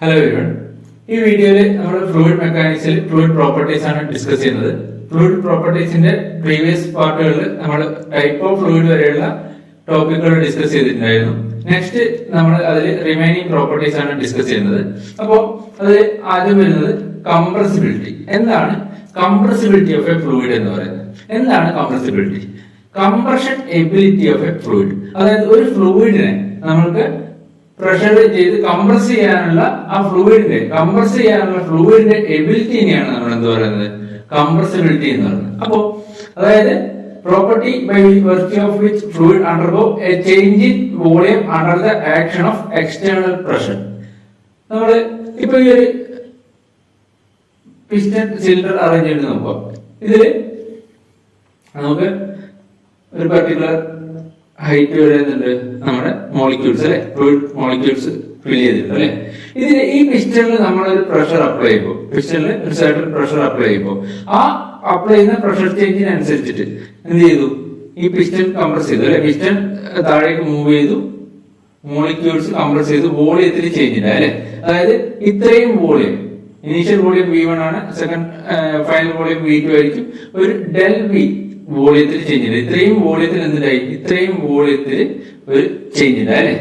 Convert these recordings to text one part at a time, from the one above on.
Hello everyone ഈ വീഡിയോയിൽ നമ്മൾ ഫ്ലൂയിഡ് മെക്കാനിക്സിൽ ഫ്ലൂയിഡ് പ്രോപ്പർട്ടീസ് ആണ് ഡിസ്കസ് ചെയ്യുന്നത്. ഫ്ലൂയിഡ് പ്രോപ്പർട്ടീസിന്റെ പ്രീവിയസ് പാർട്ടുകളിൽ നമ്മൾ ടൈപ്പ് ഓഫ് ഫ്ലൂയിഡ് വരെയുള്ള ടോപ്പിക്കുകൾ ഡിസ്കസ് ചെയ്തിട്ടുണ്ടായിരുന്നു. നെക്സ്റ്റ് നമ്മൾ അതിൽ റിമൈനിങ് പ്രോപ്പർട്ടീസ് ആണ് ഡിസ്കസ് ചെയ്യുന്നത്. അപ്പോൾ അത് ആദ്യം വരുന്നത് കംപ്രസിബിലിറ്റി എന്താണ് കംപ്രസിബിലിറ്റി ഓഫ് എ ഫ്ലൂയിഡ് എന്ന് പറയുന്നത്? എന്താണ് compressibility compression ability of a fluid അതായത് ഒരു ഫ്ലൂയിഡിനെ നമ്മൾക്ക് പ്രഷർ ചെയ്ത് കംപ്രസ് ചെയ്യാനുള്ള ആ ഫ്ലൂയിഡിന്റെ കംപ്രസ് ചെയ്യാനുള്ള ഫ്ലൂയിഡിന്റെ എബിലിറ്റിനെയാണ് നമ്മൾ എന്ത് പറയുന്നത്? കംപ്രസിബിലിറ്റി എന്ന് പറയുന്നത്. അപ്പോ അതായത് property by virtue of which fluid undergo a change in volume under the action of external pressure നമ്മൾ ഇപ്പൊ ഈ ഒരു പിസ്റ്റൺ സിലിണ്ടർ അറേഞ്ച് ചെയ്ത് നോക്കുക ഇതിൽ നമുക്ക് ഒരു പർട്ടിക്കുലർ ഹൈറ്റ് വരുന്നുണ്ട്? നമ്മുടെ മോളിക്യൂൾസ് അല്ലെ? ഫ്ലൂയിഡ് മോളിക്യൂൾസ് ഫിൽ ചെയ്തിട്ടുണ്ട് അല്ലെ? ഇതിന് ഈ പിസ്റ്റണിൽ നമ്മളൊരു പ്രഷർ അപ്ലൈ ചെയ്യുമ്പോൾ പിസ്റ്റണിൽ ഒരു സൈഡിൽ പ്രഷർ അപ്ലൈ ചെയ്യുമ്പോൾ ആ അപ്ലൈ ചെയ്യുന്ന പ്രഷർ ചേഞ്ചിനനുസരിച്ചിട്ട് എന്ത് ചെയ്തു? ഈ പിസ്റ്റൺ കംപ്രസ് ചെയ്തു അല്ലെ? പിസ്റ്റൺ താഴേക്ക് മൂവ് ചെയ്തു. മോളിക്യൂൾസ് കംപ്രസ് ചെയ്തു. വോളിയത്തിൽ ചേഞ്ച് ഇല്ല അല്ലെ? അതായത് ഇത്രയും volume initial volume V one ആണ് second final volume V two ആയിരിക്കും. ഒരു ഡെൽ വി വോളിയത്തിൽ ചേഞ്ച് ഉണ്ട് ഇത്രയും വോളിയത്തിൽ എന്തിനായി ഇത്രയും വോളിയത്തിൽ ഒരു ചേഞ്ച് ഉണ്ടായി അല്ലെ?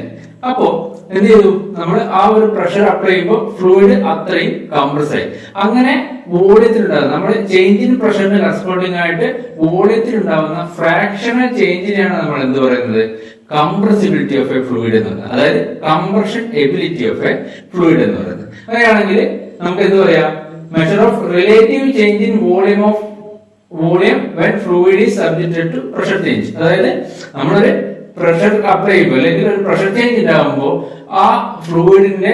അപ്പോ എന്ത് ചെയ്തു? നമ്മൾ ആ ഒരു പ്രഷർ അപ്ലൈ ചെയ്യുമ്പോൾ ഫ്ലൂയിഡ് അത്രയും കംപ്രസ് ആയി. അങ്ങനെ വോളിയത്തിൽ ഉണ്ടാകുന്ന നമ്മൾ ചേഞ്ചിന് പ്രഷറിന് കറസ്പോണ്ടിങ് ആയിട്ട് വോളിയത്തിൽ ഉണ്ടാകുന്ന ഫ്രാക്ഷണൽ ചേഞ്ചിനെയാണ് നമ്മൾ എന്ത് പറയുന്നത്? കംപ്രസിബിലിറ്റി ഓഫ് എ ഫ്ലൂയിഡ് എന്ന് പറയുന്നത്. അതായത് compression ability of a fluid എന്ന് പറയുന്നത്. അങ്ങനെയാണെങ്കിൽ നമുക്ക് എന്ത് പറയാം? Measure of relative change in volume of volume when fluid is subjected to pressure change അതായത് നമ്മളൊരു പ്രഷർ അപ്ലൈ ചെയ്യുമ്പോൾ അല്ലെങ്കിൽ ഒരു പ്രഷർ ചേഞ്ച് ഉണ്ടാകുമ്പോൾ ആ ഫ്ലൂയിഡിന്റെ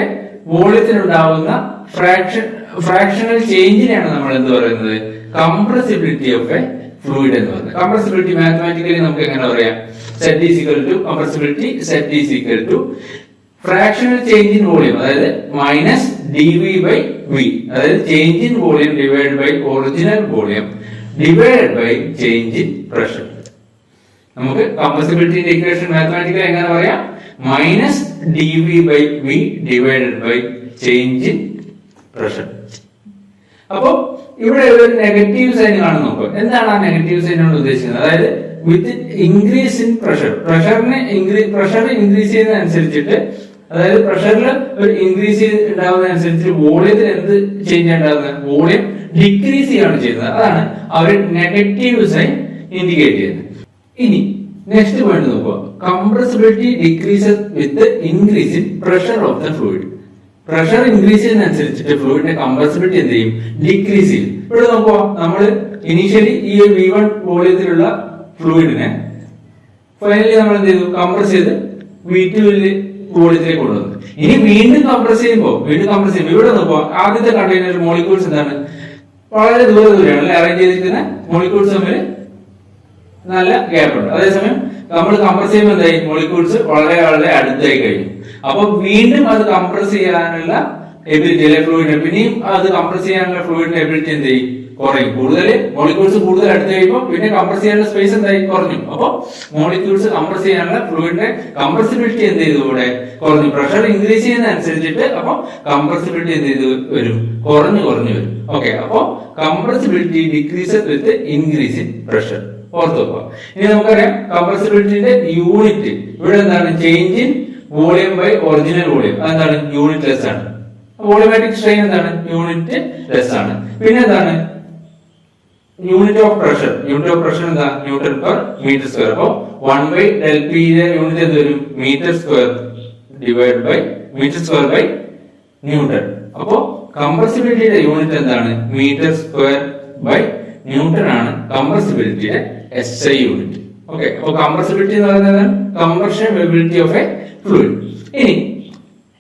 വോളിയത്തിനുണ്ടാവുന്ന ഫ്രാക്ഷൻ ഫ്രാക്ഷണൽ ചേഞ്ചിനെയാണ് നമ്മൾ എന്ത് പറയുന്നത്? കംപ്രസിബിലിറ്റി ഓഫ് എ ഫ്ലൂയിഡ് എന്ന് പറയുന്നത്. കംപ്രസിബിലിറ്റി മാത്തമാറ്റിക്കലി നമുക്ക് എങ്ങനെ പറയാം? Set is equal to compressibility set is equal to fractional change in volume അതായത് minus D V by V അതായത് change in volume divide by original volume divide by change in pressure നമുക്ക് കംപ്രസിബിലിറ്റിന്റെ equation mathematical എങ്ങനെ പറയാം? Minus D V by V divided by change in pressure അപ്പോ ഇവിടെ ഒരു negative sign കാണുന്നു നോക്കുക എന്താണ് ആ നെഗറ്റീവ് സൈൻ കൊണ്ട് ഉദ്ദേശിക്കുന്നത്? അതായത് വിത്ത് ഇൻക്രീസ് ഇൻ പ്രഷർ പ്രഷറിന് പ്രഷർ ഇൻക്രീസ് ചെയ്യുന്നതനുസരിച്ചിട്ട് അതായത് പ്രഷറിൽ ഒരു ഇൻക്രീസ് ഉണ്ടാവുന്നതനുസരിച്ച് വോളിയത്തിൽ എന്ത് ചേഞ്ച് ഉണ്ടാകുന്നത് വോളിയം ഡിക്രീസ് ചെയ്യാണ് ചെയ്യുന്നത്. അതാണ് അവർ നെഗറ്റീവ് സൈൻ ഇൻഡിക്കേറ്റ് ചെയ്യുന്നത്. ഇനി നെക്സ്റ്റ് പോയിന്റ് നോക്കുക. Compressibility decreases with increase in pressure of the fluid pressure increase ചെയ്യുന്നതനുസരിച്ചിട്ട് ഫ്ലൂയിഡിന്റെ കംപ്രസിബിലിറ്റി എന്ത് ചെയ്യും? ഡിക്രീസ് ചെയ്യും. ഇവിടെ നോക്കുക. നമ്മൾ ഇനീഷ്യലി ഈ വി വൺ വോളിയത്തിലുള്ള ഫ്ലൂയിഡിനെ ഫൈനലി നമ്മൾ എന്ത് ചെയ്തു? കംപ്രസ് ചെയ്ത് വി ടുവിൽ വോളിയത്തിലേക്ക് കൊണ്ടുവന്നത്. ഇനി വീണ്ടും കംപ്രസ് ചെയ്യുമ്പോൾ വീണ്ടും കംപ്രസ് ചെയ്യുമ്പോൾ ഇവിടെ നോക്കുക ആദ്യത്തെ കണ്ടെയ്നർ മോളിക്യൂൾസ് എന്താണ്? വളരെ ദൂരെ ദൂരെയാണ് അല്ലെ? അറേഞ്ച് ചെയ്തിരിക്കുന്ന മോളിക്യൂൾസ് തമ്മിൽ നല്ല ഗ്യാപ്പ് ഉണ്ട്. അതേസമയം നമ്മൾ കംപ്രസ് ചെയ്യുമ്പോൾ എന്തായി? മോളിക്യൂൾസ് വളരെ വളരെ അടുത്തായി കഴിഞ്ഞു. അപ്പൊ വീണ്ടും അത് കംപ്രസ് ചെയ്യാനുള്ള എബിലിറ്റി അല്ലെ? ഫ്ലൂയിഡ് പിന്നെയും അത് കംപ്രസ് ചെയ്യാനുള്ള ഫ്ലൂയിഡിന്റെ എബിലിറ്റി എന്ത് ചെയ്യും? കുറയും. കൂടുതൽ മോളിക്യൂൾസ് കൂടുതൽ അടുത്ത് കഴിയുമ്പോൾ പിന്നെ കംപ്രസ് ചെയ്യാനുള്ള സ്പേസ് എന്തായി? കുറഞ്ഞു. അപ്പോൾ മോളിക്യൂൾസ് കംപ്രസ് ചെയ്യാനുള്ള ഫ്ലൂയിഡിന്റെ കംപ്രസിബിലിറ്റി എന്ത് ചെയ്തു ഇവിടെ? കുറഞ്ഞു. പ്രഷർ ഇൻക്രീസ് ചെയ്യുന്ന അനുസരിച്ചിട്ട് അപ്പൊ കംപ്രസിബിലിറ്റി എന്ത് ചെയ്തു? വരും. കുറഞ്ഞു കുറഞ്ഞു വരും. ഓക്കെ അപ്പൊ compressibility decrease with increase in pressure ഓർത്ത് വെക്കുക ഇനി നമുക്കറിയാം കംപ്രസിബിലിറ്റിന്റെ യൂണിറ്റ് ഇവിടെ എന്താണ്? Change in volume by original volume അതെന്താണ്? യൂണിറ്റ് ലെസ് ആണ്. വോളിയമാറ്റിക് സ്ട്രെയിൻ എന്താണ്? യൂണിറ്റ് ലെസ് ആണ്. പിന്നെ എന്താണ്? Unit of pressure unit of pressure എന്താ? ന്യൂട്ടൺ പെർ മീറ്റർ സ്ക്വയർ അപ്പോൾ വൺ ബൈ ഡെൽ പിയുടെ യൂണിറ്റ് എന്ത് metre square divide by metre square by newton അപ്പോ കംപ്രസിബിലിറ്റിയുടെ യൂണിറ്റ് എന്താണ്? മീറ്റർ സ്ക്വയർ ബൈ ന്യൂട്ടൺ ആണ് കംപ്രസിബിലിറ്റിയുടെ എസ് ഐ യൂണിറ്റ് ഓക്കെ അപ്പൊ കംപ്രസിബിലിറ്റി എന്ന് പറയുന്നത് compression ability of a fluid ഇനി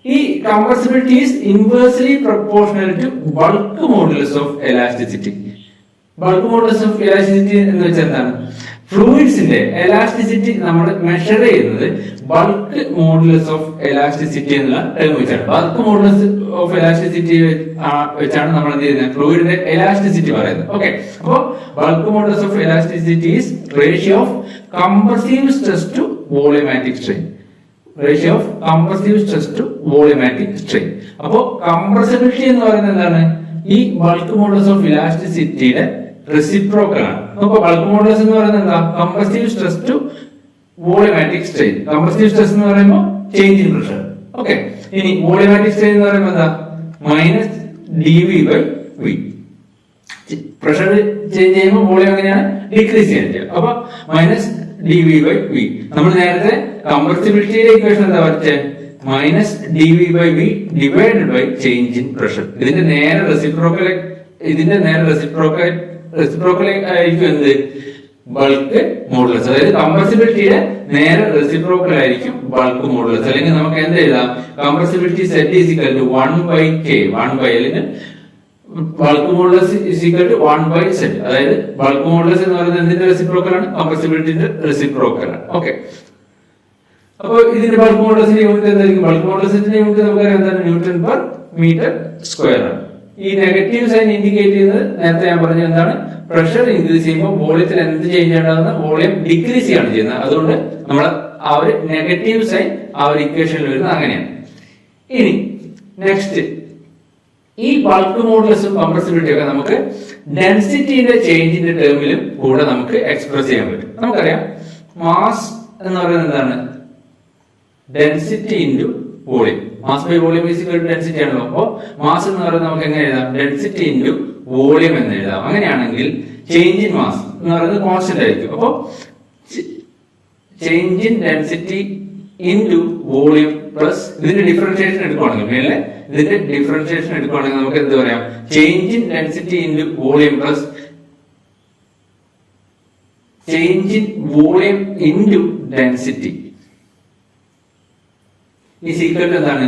ഈ compressibility is inversely proportional to bulk modulus of elasticity bulk modulus of elasticity എന്ന് വെച്ചാൽ എന്താണ്? ഫ്ലൂയിഡ്സിന്റെ എലാസ്റ്റിസിറ്റി നമ്മൾ മെഷർ ചെയ്യുന്നത് ബൾക്ക് മോഡുലസ് ഓഫ് എലാസ്റ്റിസിറ്റി എന്നുള്ള ടേം വെച്ചാണ്. ബൾക്ക് മോഡുലസ് ഓഫ് എലാസ്റ്റിസിറ്റി വെച്ചാണ് നമ്മൾ എന്ത് ചെയ്യുന്നത്? ഫ്ലൂയിഡിന്റെ എലാസ്റ്റിസിറ്റി പറയുന്നത്. ഓക്കെ അപ്പോ bulk modulus of elasticity is ratio of compressive stress to volumetric strain ratio of compressive stress to volumetric strain അപ്പോ കംപ്രസിബിലിറ്റി എന്ന് പറയുന്നത് എന്താണ്? ഈ ബൾക്ക് മോഡൽസ് ഓഫ് ഇലാസ്റ്റിസിറ്റിയുടെ റെസിപ്രോക്കൽ ആണ് അപ്പൊ ബൾക്ക് മോഡുലസ് എന്ന് പറയുന്നത് എന്താ? Compressive stress to volumetric strain compressive stress എന്ന് പറയുമ്പോൾ ചേഞ്ച് ഇൻ പ്രഷർ ഓക്കെ ഇനി വോളിയമാറ്റിക് സ്ട്രെയിൻ എന്ന് പറയുമ്പോൾ എന്താ? Minus D V by V pressure change ചെയ്യുമ്പോൾ വോളിയം എങ്ങനെയാണ്? ഡിക്രീസ് ചെയ്യാൻ ചെയ്യുക അപ്പൊ minus D V by V നമ്മൾ നേരത്തെ കംപ്രസിബിലിറ്റിയുടെ ഇക്വേഷൻ എന്താ വരച്ചേ minus D V by V divided by change in pressure ഇതിന്റെ നേരെ റെസിപ്രോക്കൽ ഇതിന്റെ നേരെ റെസിപ്രോക്കൽ റെസിപ്രോക്കൽ ആയിരിക്കും എന്ത് ബൾക്ക് മോഡുലസ് അതായത് കംപ്രസിബിലിറ്റിയുടെ നേരെ റെസിപ്രോക്കൽ ആയിരിക്കും ബൾക്ക് മോഡുലസ് അല്ലെങ്കിൽ നമുക്ക് എന്ത് എഴുതാം? Compressibility set is equal to one by K one by അല്ലെങ്കിൽ bulk modulus equal to one by set അതായത് ബൾക്ക് മോഡുലസ് എന്ന് പറയുന്നത് എന്തിന്റെ റെസിപ്രോക്കൽ ആണ്? കംപ്രസിബിലിറ്റിന്റെ റെസിപ്രോക്കൽ ആണ്. ഓക്കെ അപ്പോൾ ഇതിന്റെ ബൾക്ക് മോഡുലസിന്റെ യൂണിറ്റ് എന്തായിരിക്കും? ബൾക്ക് മോഡുലസിന്റെ യൂണിറ്റ് നമുക്കറിയാം എന്താണ് ന്യൂട്ടൺ പെർ മീറ്റർ സ്ക്വയർ ആണ്. ഈ നെഗറ്റീവ് സൈൻ ഇൻഡിക്കേറ്റ് ചെയ്യുന്നത് നേരത്തെ ഞാൻ പറഞ്ഞ എന്താണ്? പ്രഷർ ഇൻക്രീസ് ചെയ്യുമ്പോൾ വോളിയത്തിൽ എന്ത് ചേഞ്ച് ചെയ്യേണ്ടതെന്ന് വോളിയം ഡിക്രീസ് ചെയ്യാണ് ചെയ്യുന്നത്. അതുകൊണ്ട് നമ്മൾ ആ ഒരു നെഗറ്റീവ് സൈൻ ആ ഒരു ഇക്വേഷനിൽ വരുന്നത് അങ്ങനെയാണ്. ഇനി നെക്സ്റ്റ് ഈ ബൾക്ക് മോഡൽസും കംപ്രസിബിലിറ്റി ഒക്കെ നമുക്ക് ഡെൻസിറ്റിയുടെ ചേഞ്ചിന്റെ ടേമിലും കൂടെ നമുക്ക് എക്സ്പ്രസ് ചെയ്യാൻ പറ്റും. നമുക്കറിയാം. മാസ് എന്ന് പറയുന്നത് എന്താണ്? Density into volume. Mass by volume is equal density ആണല്ലോ. അപ്പോൾ മാസ് എന്ന് പറയുന്നത് നമുക്ക് എങ്ങനെ എഴുതാം? ഡെൻസിറ്റി ഇന്റു വോളിയം എന്ന് എഴുതാം. അങ്ങനെയാണെങ്കിൽ ചേഞ്ച് ഇൻ മാസ് എന്ന് പറയുന്നത് കോൺസ്റ്റന്റ് ആയിരിക്കും. അപ്പോൾ change in density into volume plus ഇതിന്റെ ഡിഫറൻഷിയേഷൻ എടുക്കുവാണെങ്കിൽ മേലെ ഇതിന്റെ ഡിഫറൻഷിയേഷൻ എടുക്കുവാണെങ്കിൽ നമുക്ക് എന്ത് പറയാം? Change in density into volume plus change in volume into density ഈ സീക്വന്റ് എന്താണ്?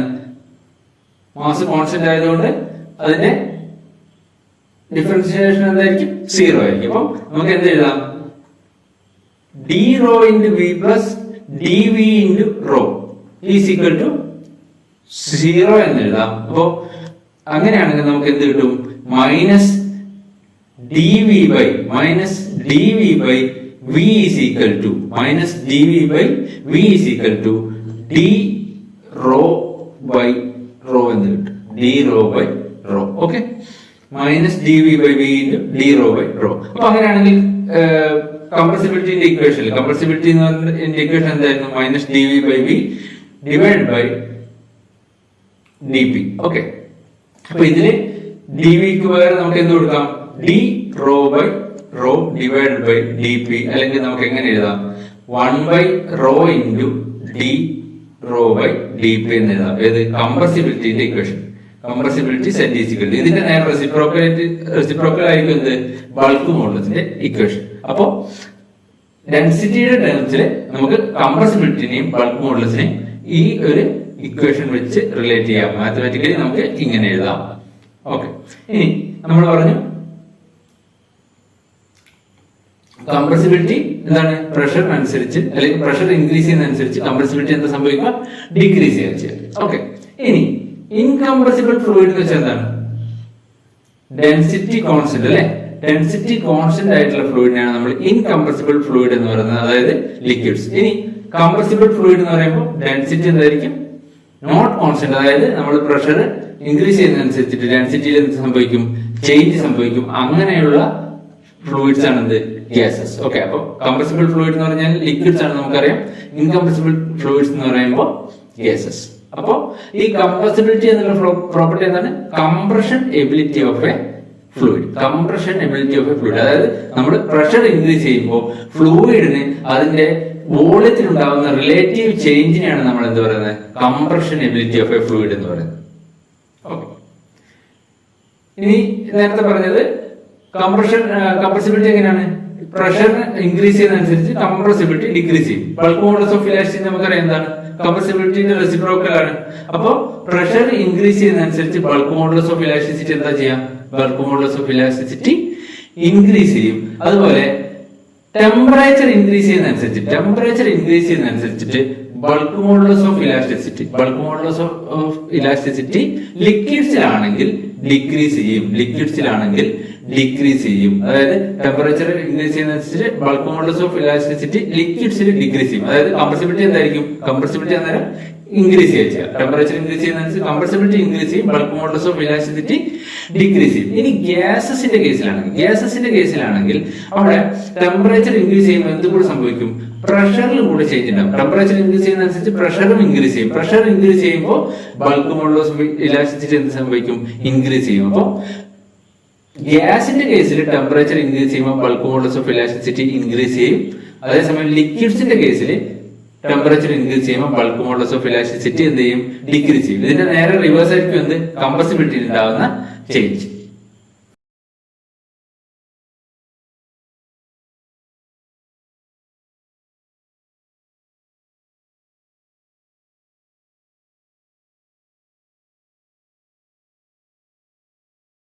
മാസ് കോൺസ്റ്റന്റ് ആയതുകൊണ്ട് അതിന്റെ ഡിഫറൻഷിയേഷൻ എന്തായിരിക്കും? സീറോ ആയിരിക്കും. അപ്പം നമുക്ക് എന്ത് എഴുതാം? D rho into V plus D V into rho is equal to zero എന്ന് എഴുതാം. അപ്പോ അങ്ങനെയാണെങ്കിൽ നമുക്ക് എന്ത് കിട്ടും? Minus D V by minus D V by V is equal to minus D V by V is equal to D rho by rho എന്ന് കിട്ടും. D rho by rho. Okay? Minus D V by V D rho by rho. അപ്പൊ അങ്ങനെയാണെങ്കിൽ കംപ്രസിബിലിറ്റിന്റെ equation compressibility എന്ന് പറഞ്ഞ equation എന്തായിരുന്നു? Minus D V by V divide by D P. Okay? അപ്പൊ ഇതിന് ഡി വിക്ക് പകരം നമുക്ക് എന്ത് കൊടുക്കാം? D rho by rho divide by D P. അല്ലെങ്കിൽ നമുക്ക് എങ്ങനെ എഴുതാം? One by rho into D rho by D P എന്ന് എഴുതാം. ഏത്? കംപ്രസിബിലിറ്റിന്റെ ഇക്വേഷൻ. കംപ്രസിബിലിറ്റി സെറ്റ് ഇതിന്റെ നേരെ റെസിപ്രോക്കലേറ്റ് റെസിപ്രോക്കൽ ആയിരിക്കും എന്ത്? ബൾക്ക് മോഡലത്തിന്റെ ഇക്വേഷൻ അപ്പോ ഡെൻസിറ്റിയുടെ ടേംസിൽ നമുക്ക് കംപ്രസിബിലിറ്റിനെയും ബൾക്ക് മോഡലസിനെയും ഈ ഒരു ഇക്വേഷൻ വെച്ച് റിലേറ്റ് ചെയ്യാം. മാത്തമാറ്റിക്കലി നമുക്ക് ഇങ്ങനെ എഴുതാം. ഓക്കെ ഇനി നമ്മൾ പറഞ്ഞു കംപ്രസിബിലിറ്റി എന്താണ്? പ്രഷർ അനുസരിച്ച് അല്ലെങ്കിൽ പ്രഷർ ഇൻക്രീസ് ചെയ്യുന്നതനുസരിച്ച് കംപ്രസിബിലിറ്റി എന്താ സംഭവിക്കുക? ഡിക്രീസ് ചെയ്യാൻ ചെയ്യുക ഓക്കെ ഇനി ഇൻകംപ്രസിബിൾ ഫ്ലൂയിഡ് എന്ന് വെച്ചാൽ എന്താണ്? ഡെൻസിറ്റി കോൺസ്റ്റന്റ് അല്ലെ? ഡെൻസിറ്റി കോൺസ്റ്റന്റ് ആയിട്ടുള്ള ഫ്ലൂയിഡിനെയാണ് നമ്മൾ ഇൻകംപ്രസിബിൾ ഫ്ലൂയിഡ് എന്ന് പറയുന്നത് അതായത് ലിക്വിഡ്സ് ഇനി കംപ്രസിബിൾ ഫ്ലൂയിഡ് എന്ന് പറയുമ്പോൾ ഡെൻസിറ്റി എന്തായിരിക്കും? നോട്ട് കോൺസ്റ്റന്റ് അതായത് നമ്മൾ പ്രഷർ ഇൻക്രീസ് ചെയ്യുന്നതനുസരിച്ചിട്ട് ഡെൻസിറ്റിയിൽ എന്ത് സംഭവിക്കും? ചേഞ്ച് സംഭവിക്കും. അങ്ങനെയുള്ള ഫ്ലൂയിഡ്സ് ആണ് എന്ത് ഗ്യാസസ് ഓക്കെ അപ്പൊ കംപ്രസിബിൾ ഫ്ലൂയിഡ് എന്ന് പറഞ്ഞാൽ ലിക്വിഡ്സ് ആണ് നമുക്കറിയാം. ഇൻകംപ്രസിബിൾ ഫ്ലൂയിഡ്സ് എന്ന് പറയുമ്പോൾ ഗ്യാസസ് അപ്പോ ഈ കംപ്രസിബിലിറ്റി എന്നുള്ള പ്രോപ്പർട്ടി എന്താണ്? Compression ability of a fluid compression ability of a fluid അതായത് നമ്മൾ പ്രഷർ ഇൻക്രീസ് ചെയ്യുമ്പോൾ ഫ്ലൂയിഡിന് അതിന്റെ വോളിയത്തിൽ ഉണ്ടാകുന്ന റിലേറ്റീവ് ചേഞ്ചിനെയാണ് നമ്മൾ എന്ത് പറയുന്നത്? Compression ability of a fluid എന്ന് പറയുന്നത്. ഇനി നേരത്തെ പറഞ്ഞത് കംപ്രഷൻ കംപ്രസിബിലിറ്റി എങ്ങനെയാണ്? പ്രഷർ ഇൻക്രീസ് ചെയ്യുന്നതനുസരിച്ച് കംപ്രസിബിലിറ്റി ഡിക്രീസ് ചെയ്യും. ബൾക്ക് മോഡൽസ് ഓഫ് ഇലാസ്റ്റിസിറ്റി നമുക്കറിയാം എന്താണ്? കംപ്രസിബിലിറ്റിന്റെ റെസിപ്രോക്കൽ ആണ്. അപ്പോൾ പ്രഷർ ഇൻക്രീസ് ചെയ്യുന്നതനുസരിച്ച് ബൾക്ക് മോഡൽസ് ഓഫ് ഇലാസ്റ്റിസിറ്റി എന്താ ചെയ്യാം? Bulk modulus of elasticity increase ചെയ്യും. അതുപോലെ ടെമ്പറേച്ചർ ഇൻക്രീസ് ചെയ്യുന്നതനുസരിച്ച് temperature increase ചെയ്യുന്നതനുസരിച്ചിട്ട് bulk modulus of elasticity bulk modulus of elasticity ലിക്വിഡ്സിലാണെങ്കിൽ decrease ചെയ്യും. ലിക്വിഡ്സിലാണെങ്കിൽ ഡിക്രീസ് ചെയ്യും. അതായത് ടെമ്പറേച്ചർ ഇൻക്രീസ് ചെയ്യുന്നതനുസരിച്ച് ബൾക്ക് മോഡുലസ് ഓഫ് ഇലാസ്റ്റിസിറ്റി ലിക്വിഡ്സിൽ ഡിക്രീസ് ചെയ്യും. അതായത് കംപ്രസിബിലിറ്റി എന്തായിരിക്കും? കംപ്രസിബിലിറ്റി അന്നേരം ഇൻക്രീസ് ചെയ്യുക. ടെമ്പറേച്ചർ ഇൻക്രീസ് ചെയ്യുന്നതനുസരിച്ച് കംപ്രസിബിലിറ്റി ഇൻക്രീസ് ചെയ്യും bulk modulus of elasticity decrease ചെയ്യും. ഇനി ഗ്യാസസിന്റെ കേസിലാണെങ്കിൽ ഗ്യാസസിന്റെ കേസിലാണെങ്കിൽ അവിടെ ടെമ്പറേച്ചർ ഇൻക്രീസ് ചെയ്യുമ്പോൾ എന്ത് കൂടെ സംഭവിക്കും? പ്രഷറിൽ കൂടെ ചേഞ്ച് ഉണ്ടാവും. ടെമ്പറേച്ചർ ഇൻക്രീസ് ചെയ്യുന്നതനുസരിച്ച് പ്രഷറും ഇൻക്രീസ് ചെയ്യും. പ്രഷർ ഇൻക്രീസ് ചെയ്യുമ്പോൾ ബൾക്ക് മോഡുലസ് ഓഫ് ഇലാസ്റ്റിസിറ്റി എന്ത് സംഭവിക്കും? ഇൻക്രീസ് ചെയ്യും. അപ്പോൾ ഗ്യാസിന്റെ കേസിൽ ടെമ്പറേച്ചർ ഇൻക്രീസ് ചെയ്യുമ്പോൾ bulk modulus of elasticity increase ചെയ്യും. അതേസമയം ലിക്വിഡ്സിന്റെ കേസിൽ ടെമ്പറേച്ചർ ഇൻക്രീസ് ചെയ്യുമ്പോൾ ബൾക്ക് മോഡൽസ് ഓഫ് ഇലാസ്റ്റിസിറ്റി എന്ത് ചെയ്യും? ഡിക്രീസ് ചെയ്യും. ഇതിന്റെ നേരെ റിവേഴ്സ് ആയിരിക്കും എന്ത്? കമ്പസിബിലിറ്റി ഉണ്ടാകുന്ന ചേഞ്ച്